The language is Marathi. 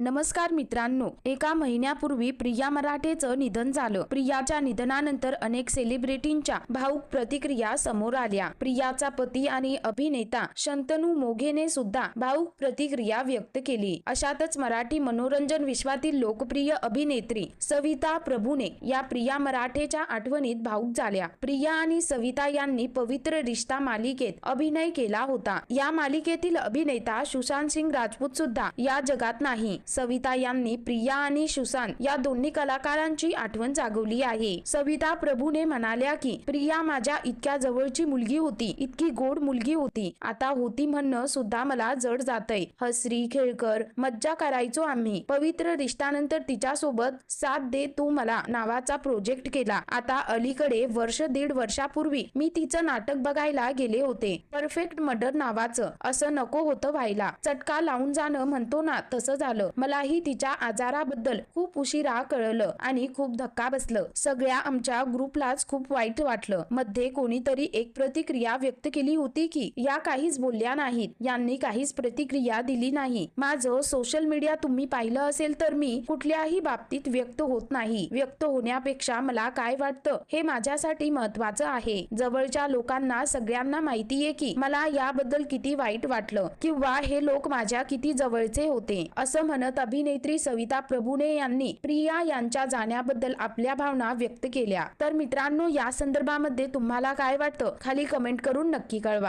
नमस्कार मित्रांनो एका महिन्यापूर्वी प्रिया मराठेचं निधन झालं. प्रियाच्या निधनानंतर अनेक सेलिब्रिटींच्या भाऊक प्रतिक्रिया समोर आल्या. प्रियाचा पती आणि अभिनेता शंतनू मोघेने सुद्धा भाऊक प्रतिक्रिया व्यक्त केली. अशातच मराठी मनोरंजन विश्वातील लोकप्रिय अभिनेत्री सविता प्रभूने या प्रिया मराठेच्या आठवणीत भाऊक झाल्या. प्रिया आणि सविता यांनी पवित्र रिश्ता मालिकेत अभिनय केला होता. या मालिकेतील अभिनेता सुशांत सिंग राजपूत सुद्धा या जगात नाही. सविता यांनी प्रिया आणि सुशांत या दोन्ही कलाकारांची आठवण जागवली आहे. सविता प्रभूने म्हणाल्या की प्रिया माझ्या इतक्या जवळची मुलगी होती इतकी गोड मुलगी होती. आता होती म्हणणं सुद्धा मला जड जातय. हसरी खेळकर मज्जा करायचो आम्ही. पवित्र रिश्तानंतर तिच्या सोबत साथ दे तू मला नावाचा प्रोजेक्ट केला. आता अलीकडे वर्ष दीड वर्षापूर्वी मी तिचं नाटक बघायला गेले होते. परफेक्ट मर्डर नावाचं. असं नको होतं व्हायला. चटका लावून जाणं म्हणतो ना तसं झालं. मलाही तिच्या आजाराबद्दल खूप उशिरा कळलं आणि खूप धक्का बसलं. सगळ्या आमच्या ग्रुपलाच खूप वाईट वाटलं. मध्ये कोणीतरी एक प्रतिक्रिया व्यक्त केली होती की या काहीच बोलल्या नाहीत. यांनी काहीच प्रतिक्रिया दिली नाही. माझं सोशल मीडिया तुम्ही पाहिलं असेल तर मी कुठल्याही बाबतीत व्यक्त होत नाही. व्यक्त होण्यापेक्षा मला काय वाटतं हे माझ्यासाठी महत्वाचं आहे. जवळच्या लोकांना सगळ्यांना माहिती आहे की मला याबद्दल किती वाईट वाटलं किंवा हे लोक माझ्या किती जवळचे होते. असं म्हणत म्हणत अभिनेत्री सविता प्रभुणे यांनी प्रिया यांच्या जाण्याबद्दल आपल्या भावना व्यक्त केल्या. तर मित्रांनो या संदर्भामध्ये तुम्हाला काय वाटतं? खाली कमेंट करून नक्की कळवा.